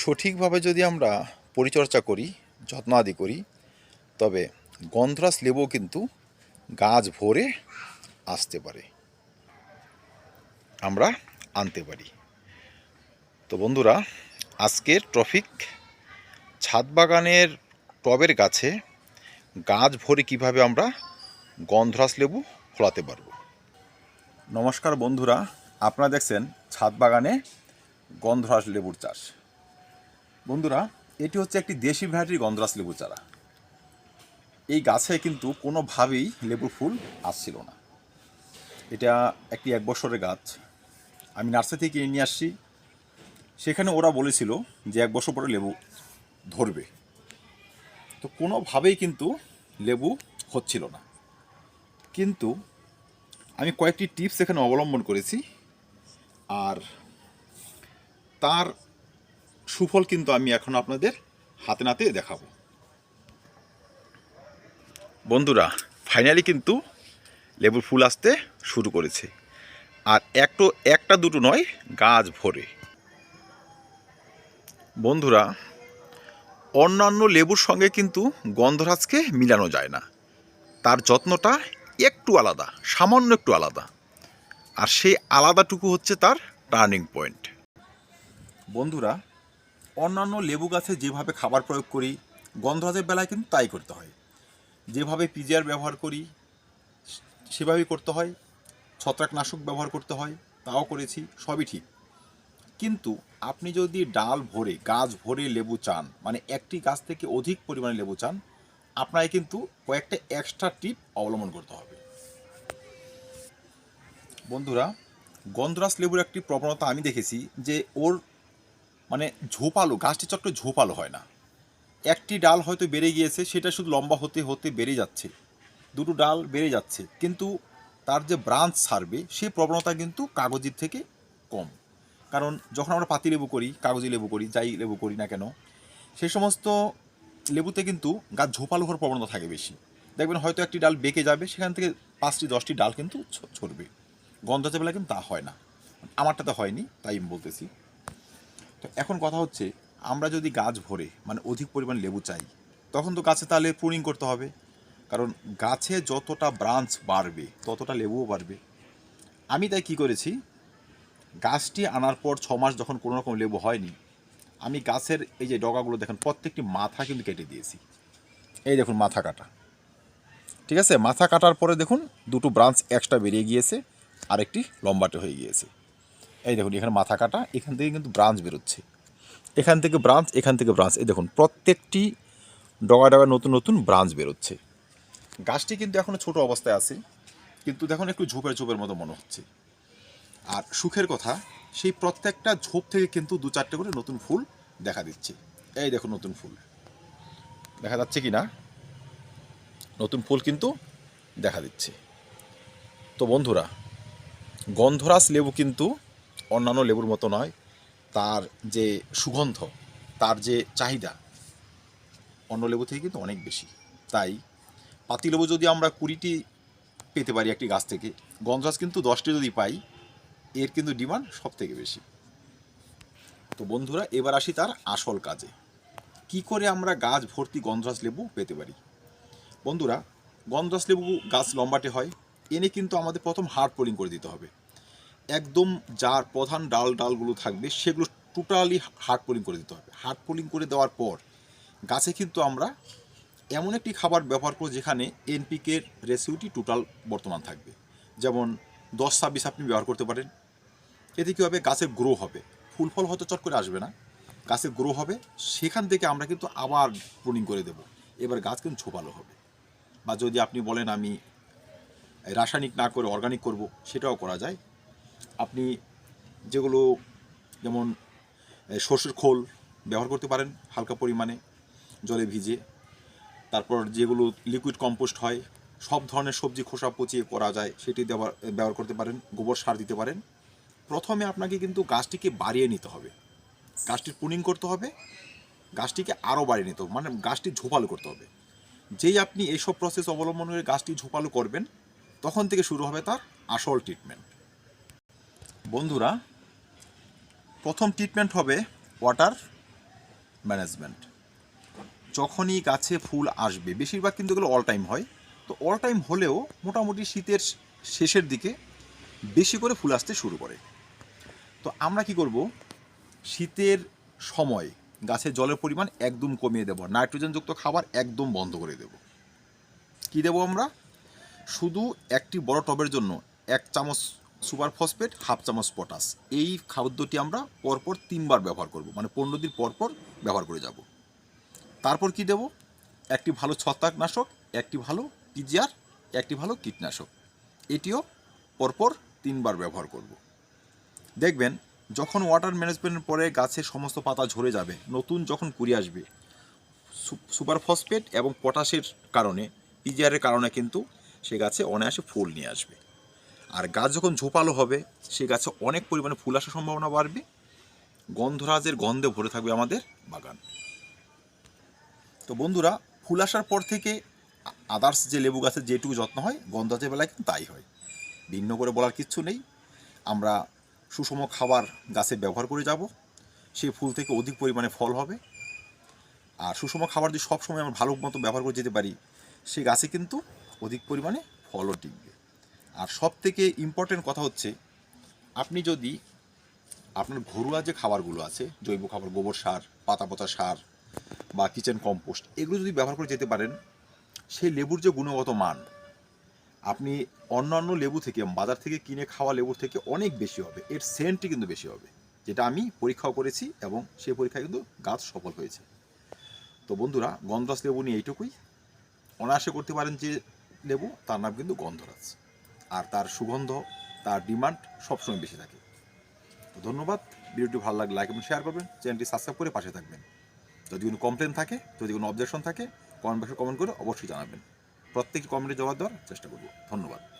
সঠিকভাবে যদি আমরা পরিচর্যা করি, যত্ন আদি করি, তবে গন্ধরাজ লেবু কিন্তু গাছ ভরে আসতে পারে। আমরা আনতে পারি। তো বন্ধুরা, আজকের ট্রফিক ছাদ বাগানের টবের গাছে গাছ ভরে কীভাবে আমরা গন্ধরাজ লেবু ফলাতে পারব। নমস্কার বন্ধুরা, আপনারা দেখছেন ছাদ বাগানে গন্ধরাজ লেবুর চাষ। বন্ধুরা, এটি হচ্ছে একটি দেশি ভ্যারাইটির গন্ধরাজ লেবু চারা। এই গাছে কিন্তু কোনোভাবেই লেবুর ফুল আসছিল না। এটা একটি এক বছরের গাছ। আমি নার্সারি থেকে কিনে নিয়ে আসছি। সেখানে ওরা বলেছিল যে এক বছর পরে লেবু ধরবে। তো কোনোভাবেই কিন্তু লেবু হচ্ছিল না। কিন্তু আমি কয়েকটি টিপস এখানে অবলম্বন করেছি। আর তার সুফল কিন্তু আমি এখন আপনাদের হাতে নাতে দেখাবো। বন্ধুরা ফাইনালি কিন্তু লেবুর ফুল আসতে শুরু করেছে। আর একটু একটা দুটো নয়, গাছ ভরে। বন্ধুরা, অন্যান্য লেবুর সঙ্গে কিন্তু গন্ধরাজকে মিলানো যায় না। তার যত্নটা একটু আলাদা, সামান্য একটু আলাদা। আর সেই আলাদাটুকু হচ্ছে তার টার্নিং পয়েন্ট। বন্ধুরা অন্যান্য লেবু গাছে যেভাবে খাবার প্রয়োগ করি, গন্ধরাজের বেলায় কিন্তু তাই করতে হয়। যেভাবে পিজিআর ব্যবহার করি, সেভাবেই করতে হয়, ছত্রাকনাশক ব্যবহার করতে হয়, তাও করেছি, সবই ঠিক। কিন্তু আপনি যদি ডাল ভরে, গাছ ভরে লেবু চান মানে একটি গাছ থেকে অধিক পরিমাণে লেবু চান, আপনাকে কিন্তু কয়েকটা এক্সট্রা টিপ অবলম্বন করতে হবে। বন্ধুরা, গন্ধরাজ লেবুর একটি প্রবণতা আমি দেখেছি যে ওর মানে ঝোপালো গাছটি চক্র ঝোপালো হয় না। একটি ডাল হয়তো বেড়ে গিয়েছে, সেটা শুধু লম্বা হতে হতে বেড়ে যাচ্ছে। দুটো ডাল বেড়ে যাচ্ছে, কিন্তু তার যে ব্রাঞ্চ ছাড়বে সেই প্রবণতা কিন্তু কাগজের থেকে কম। কারণ যখন আমরা পাতি লেবু করি, কাগজি লেবু করি, যাই লেবু করি না কেন সেই সমস্ত লেবুতে কিন্তু গাছ ঝোপালো হওয়ার প্রবণতা থাকে বেশি। দেখবেন হয়তো একটি ডাল বেঁকে যাবে, সেখান থেকে পাঁচটি, দশটি ডাল কিন্তু ছড়বে। গন্ধতে বেলা কিন্তু তা হয় না। আমারটাতে হয়নি, তাই আমি বলতেছি। তো এখন কথা হচ্ছে, আমরা যদি গাছ ভরে মানে অধিক পরিমাণ লেবু চাই, তখন তো গাছে তাহলে প্রুনিং করতে হবে। কারণ গাছে যতটা ব্রাঞ্চ বাড়বে, ততটা লেবুও বাড়বে। আমি তাই কি করেছি, গাছটি আনার পর ছ মাস যখন কোনো রকম লেবু হয়নি, আমি গাছের এই যে ডগাগুলো দেখেন, প্রত্যেকটি মাথা কিন্তু কেটে দিয়েছি। এই দেখুন মাথা কাটা। ঠিক আছে? মাথা কাটার পরে দেখুন, দুটো ব্রাঞ্চ এক্সট্রা বেরিয়ে গিয়েছে আর একটি লম্বাটে হয়ে গিয়েছে। এই দেখুন, এখানে মাথা কাটা, এখান থেকে কিন্তু ব্রাঞ্চ বেরোচ্ছে। এখান থেকে ব্রাঞ্চ এখান থেকে ব্রাঞ্চ এই দেখুন, প্রত্যেকটি ডগা ডগা নতুন নতুন ব্রাঞ্চ বেরোচ্ছে। গাছটি কিন্তু এখনও ছোট অবস্থায় আছে, কিন্তু দেখুন একটু ঝোপের ঝোপের মতো মনে হচ্ছে। আর সুখের কথা, সেই প্রত্যেকটা ঝোপ থেকে কিন্তু দু চারটে করে নতুন ফুল দেখা দিচ্ছে। এই দেখুন, নতুন ফুল। দেখা যাচ্ছে কি না? নতুন ফুল কিন্তু দেখা দিচ্ছে। তো বন্ধুরা, গন্ধরাজ লেবু কিন্তু অন্যান্য লেবুর মতো নয়, তার যে সুগন্ধ, তার যে চাহিদা, অন্য লেবু থেকে কিন্তু অনেক বেশি। তাই পাতিলেবু যদি আমরা কুড়িটি পেতে পারি একটি গাছ থেকে গন্ধরাজ কিন্তু দশটি যদি পাই, এর কিন্তু ডিমান্ড সব থেকে বেশি। তো বন্ধুরা, এবার আসি তার আসল কাজে। কি করে আমরা গাছ ভর্তি গন্ধরাজ লেবু পেতে পারি? বন্ধুরা গন্ধরাজ লেবু গাছ লম্বাটে হয়, এনে কিন্তু আমাদের প্রথম হার্ড পোলিং করে দিতে হবে। একদম যার প্রধান ডাল ডালগুলো থাকবে, সেগুলো টোটালি হার্ড পোলিং করে দিতে হবে। হার্ড পোলিং করে দেওয়ার পর গাছে কিন্তু আমরা এমন একটি খাবার ব্যবহার করব যেখানে এনপিকের রেসিউটি টোটাল বর্তমান থাকবে। যেমন দশ ছাব্বিশ আপনি ব্যবহার করতে পারেন। এতে কী হবে? গাছের গ্রো হবে। ফুল ফল হয়তো চট করে আসবে না। গাছের গ্রো হবে। সেখান থেকে আমরা কিন্তু আবার প্রুনিং করে দেব। এবার গাছ কিন্তু ছোপালো হবে। বা যদি আপনি বলেন আমি রাসায়নিক না করে অর্গানিক করব, সেটাও করা যায়। আপনি যেগুলো যেমন সর্ষের খোল ব্যবহার করতে পারেন হালকা পরিমাণে, জলে ভিজে। তারপর যেগুলো লিকুইড কম্পোস্ট হয়, সব ধরনের সবজি খোসা পচিয়ে করা যায়, সেটি ব্যবহার ব্যবহার করতে পারেন, গোবর সার দিতে পারেন। প্রথমে আপনাকে কিন্তু গাছটিকে বাড়িয়ে নিতে হবে। গাছটির পুনিং করতে হবে, গাছটিকে আরও বাড়িয়ে নিতে হবে মানে গাছটি ঝোপালো করতে হবে। যেই আপনি এইসব প্রসেস অবলম্বন করে গাছটি ঝোপালো করবেন, তখন থেকে শুরু হবে তার আসল ট্রিটমেন্ট বন্ধুরা, প্রথম ট্রিটমেন্ট হবে ওয়াটার ম্যানেজমেন্ট যখনই গাছে ফুল আসবে, বেশিরভাগ কিন্তু এগুলো অল টাইম হয়। তো অল টাইম হলেও মোটামুটি শীতের শেষের দিকে বেশি করে ফুল আসতে শুরু করে। তো আমরা কি করব? শীতের সময় গাছে জলের পরিমাণ একদম কমিয়ে দেব। নাইট্রোজেনযুক্ত খাবার একদম বন্ধ করে দেব। কি দেব আমরা? শুধু একটি বড় টবের জন্য এক চামচ সুপার ফসফেট, হাফ চামচ পটাশ। এই খাদ্যটি আমরা পরপর তিনবার ব্যবহার করব মানে পনেরো দিন পরপর ব্যবহার করে যাব। তারপর কি দেব? একটি ভালো ছত্রাকনাশক, একটি ভালো পিজিআর একটি ভালো কীটনাশক। এটিও পরপর তিনবার ব্যবহার করব। দেখবেন, যখন ওয়াটার ম্যানেজমেন্টের পরে গাছের সমস্ত পাতা ঝরে যাবে, নতুন যখন কুড়ি আসবে সুপার ফসফেট এবং পটাশের কারণে পিজিআরের কারণে কিন্তু সে গাছে অনায়াসে ফুল নিয়ে আসবে। আর গাছ যখন ঝোপালো হবে সে গাছে অনেক পরিমাণে ফুল আসার সম্ভাবনা বাড়বে। গন্ধরাজের গন্ধে ভরে থাকবে আমাদের বাগান। তো বন্ধুরা, ফুল আসার পর থেকে আদার্স যে লেবু গাছের যেটুকু যত্ন হয়, গন্ধরাজের বেলায় কিন্তু তাই হয়। ভিন্ন করে বলার কিচ্ছু নেই। আমরা সুষম খাবার গাছে ব্যবহার করে যাব। সেই ফুল থেকে অধিক পরিমাণে ফল হবে। আর সুষম খাবার যদি সবসময় আমরা ভালো মতো ব্যবহার করে যেতে পারি, সেই গাছে কিন্তু অধিক পরিমাণে ফলও টিকবে। আর সব থেকে ইম্পর্টেন্ট কথা হচ্ছে, আপনি যদি আপনার ঘরোয়া যে খাবারগুলো আছে, জৈব খাবার, গোবর সার, পাতা পচা সার বা কিচেন কম্পোস্ট এগুলো যদি ব্যবহার করে যেতে পারেন, সেই লেবুর যে গুণগত মান, আপনি অন্যান্য লেবু থেকে, বাজার থেকে কিনে খাওয়া লেবুর থেকে অনেক বেশি হবে। এর সেন্টটি কিন্তু বেশি হবে, যেটা আমি পরীক্ষাও করেছি এবং সেই পরীক্ষায় কিন্তু গাছ সফল হয়েছে। তো বন্ধুরা, গন্ধরাজ লেবু নিয়ে এইটুকুই। অনায়াসে করতে পারেন যে লেবু, তার নাম কিন্তু গন্ধরাজ। আর তার সুগন্ধ, তার ডিমান্ড সবসময় বেশি থাকে। তো ধন্যবাদ। ভিডিওটি ভালো লাগলে লাইক এবং শেয়ার করবেন। চ্যানেলটি সাবস্ক্রাইব করে পাশে থাকবেন। যদি কোনো কমপ্লেন থাকে, যদি কোনো অবজেকশন থাকে কমেন্ট বক্সে কমেন্ট করে অবশ্যই জানাবেন। প্রত্যেকটি কমেন্টে জবাব দেওয়ার চেষ্টা করব। ধন্যবাদ।